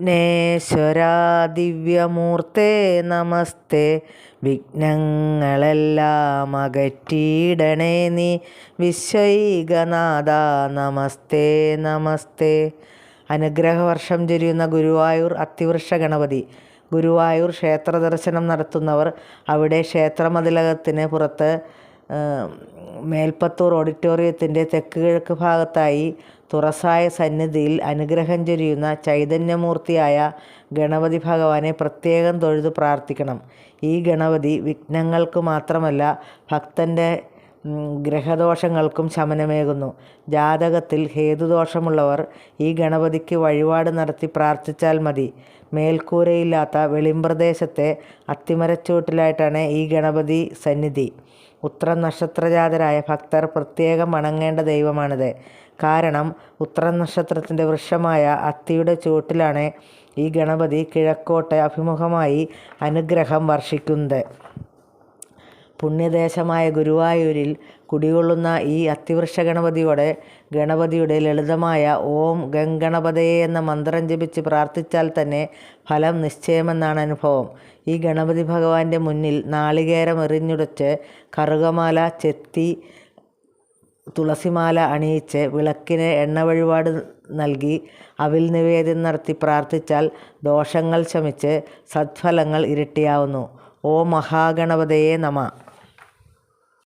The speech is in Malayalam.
വിഘ്നേശ്വര ദിവ്യമൂർത്തേ നമസ്തേ. വിഘ്നങ്ങളെല്ലാം അകറ്റിയിടണേ നീ. വിശ്വൈകനാഥ നമസ്തേ നമസ്തേ. അനുഗ്രഹവർഷം ചൊരിയുന്ന ഗുരുവായൂർ അത്തിവൃക്ഷ ഗണപതി. ഗുരുവായൂർ ക്ഷേത്ര ദർശനം നടത്തുന്നവർ അവിടെ ക്ഷേത്രമതിലകത്തിന് പുറത്ത് മേൽപ്പത്തൂർ ഓഡിറ്റോറിയത്തിന്റെ തെക്ക് കിഴക്ക് ഭാഗത്തായി തുറസായ സന്നിധിയിൽ അനുഗ്രഹം ചൊരിയുന്ന ചൈതന്യമൂർത്തിയായ ഗണപതി ഭഗവാനെ പ്രത്യേകം തൊഴുതു പ്രാർത്ഥിക്കണം. ഈ ഗണപതി വിഘ്നങ്ങൾക്ക് മാത്രമല്ല ഭക്തന്റെ ഗ്രഹദോഷങ്ങൾക്കും ശമനമേകുന്നു. ജാതകത്തിൽ ഹേതുദോഷമുള്ളവർ ഈ ഗണപതിക്ക് വഴിപാട് നടത്തി പ്രാർത്ഥിച്ചാൽ മതി. മേൽക്കൂരയില്ലാത്ത വെളിമ്പ്രദേശത്തെ അത്തിമരച്ചൂട്ടിലായിട്ടാണ് ഈ ഗണപതി സന്നിധി. ഉത്രം നക്ഷത്രജാതരായ ഭക്തർ പ്രത്യേകം വണങ്ങേണ്ട ദൈവമാണിത്. കാരണം ഉത്രം നക്ഷത്രത്തിന്റെ വൃക്ഷമായ അത്തിയുടെ ചുവട്ടിലാണ് ഈ ഗണപതി കിഴക്കോട്ടെ അഭിമുഖമായി അനുഗ്രഹം വർഷിക്കുന്നത്. പുണ്യദേശമായ ഗുരുവായൂരിൽ കുടികൊള്ളുന്ന ഈ അത്തിവൃക്ഷ ഗണപതിയോടെ ഗണപതിയുടെ ലളിതമായ ഓം ഗംഗണപതയെ എന്ന മന്ത്രം ജപിച്ച് പ്രാർത്ഥിച്ചാൽ തന്നെ ഫലം നിശ്ചയമെന്നാണ് അനുഭവം. ഈ ഗണപതി ഭഗവാന്റെ മുന്നിൽ നാളികേരം എറിഞ്ഞുടച്ച് കറുകമാല ചെത്തി തുളസിമാല അണിയിച്ച് വിളക്കിന് എണ്ണ വഴിപാട് നൽകി അവിൽ നിവേദ്യം നടത്തി പ്രാർത്ഥിച്ചാൽ ദോഷങ്ങൾ ശമിച്ച് സത്ഫലങ്ങൾ ഇരട്ടിയാവുന്നു. ഓ മഹാഗണപതയെ നമ.